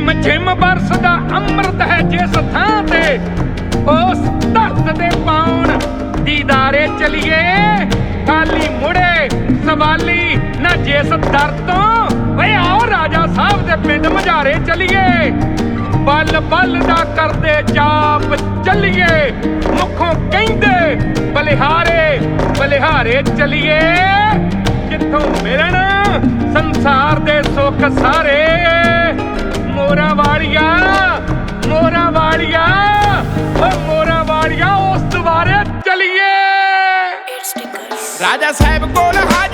Rim ਝਿਮ ਬਰਸਦਾ ਅੰਮ੍ਰਿਤ ਹੈ ਜਿਸ ਥਾਂ ਤੇ, ਉਸ ਧਰਤ ਤੇ ਪਾਉਣ ਦੀਦਾਰੇ ਚਲੀਏ। ਖਾਲੀ ਮੁੜੇ, ਸਵਾਲੀ ਨਾ ਜਿਸ ਦਰ ਤੋਂ। ਵੇ ਆਓ ਰਾਜਾ ਸਾਹਿਬ ਦੇ ਪਿੰਡ ਮਝਾਰੇ ਚਲੀਏ। ਬੱਲ ਬੱਲ ਦਾ ਕਰਦੇ ਜਾਪ ਚੱਲੀਏ। ਮੁਖੋਂ ਕਹਿੰਦੇ, ਬਲਿਹਾਰੇ ਬਲਿਹਾਰੇ ਚਲੀਏ। ਜਿੱਥੋਂ ਮਿਲਣ ਸੰਸਾਰ ਦੇ ਸੁੱਖ ਸਾਰੇ। ਰਾਜਾ ਸਾਹਿਬ ਕੋਲ ਹਾਜ਼ਰੀ ਲਵਾਉਣ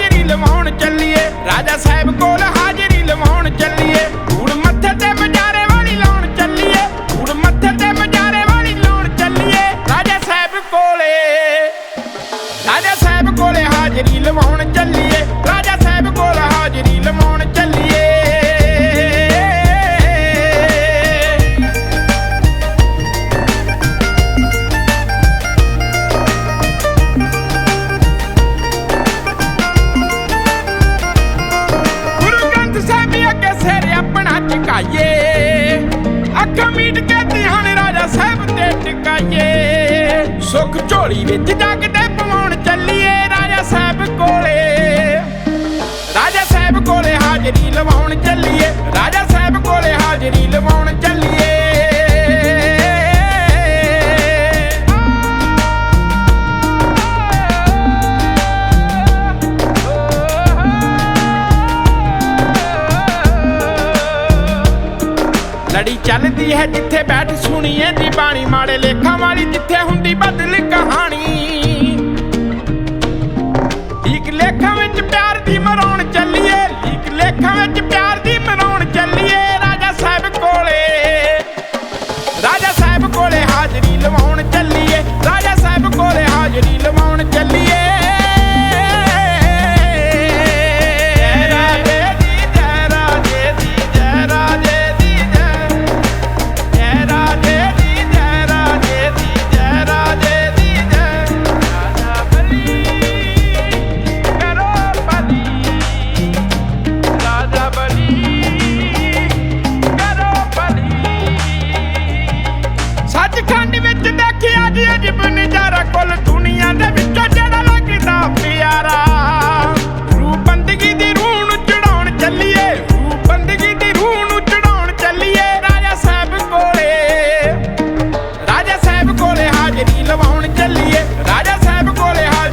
ਟਿਕਾਈਏ ਸੁੱਖ ਝੋਲੀ ਵਿੱਚ ਜੱਗ ਲੜੀ ਚੱਲਦੀ ਹੈ ਜਿੱਥੇ ਬੈਠ ਸੁਣੀਏ ਦੀ ਬਾਣੀ ਮਾੜੇ ਲੇਖਾਂ ਵਾਲੀ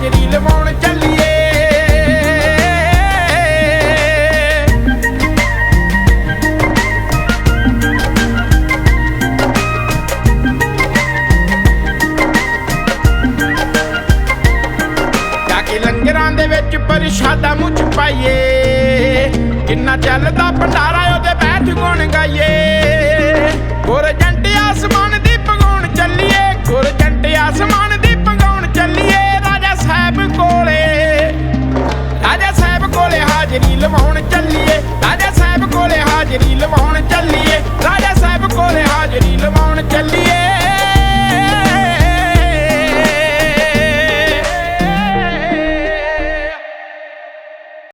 ਹਾਜ਼ਰੀ ਲਵਾਉਣ ਚੱਲੀਏ। ਜਾ ਕੇ ਲੰਗਰਾਂ ਦੇ ਵਿੱਚ ਪ੍ਰਸ਼ਾਦਾ ਮੁੱਚ ਪਾਈਏ। ਕਿੰਨਾ ਚੱਲਦਾ ਭੰਡਾਰਾ, ਉਹਦੇ ਬੈਠ ਗੁਣ ਗਾਈਏ। ਗੁਰ ਜੰਟ ਆਸਮਾਨ ਦੀ ਚੱਲੀਏ। ਰਾਜਾ ਸਾਹਿਬ ਕੋਲੇ ਹਾਜ਼ਰੀ ਲਵਾਉਣ ਚੱਲੀਏ। ਰਾਜਾ ਸਾਹਿਬ ਕੋਲੇ ਹਾਜ਼ਰੀ ਲਵਾਉਣ ਚੱਲੀਏ।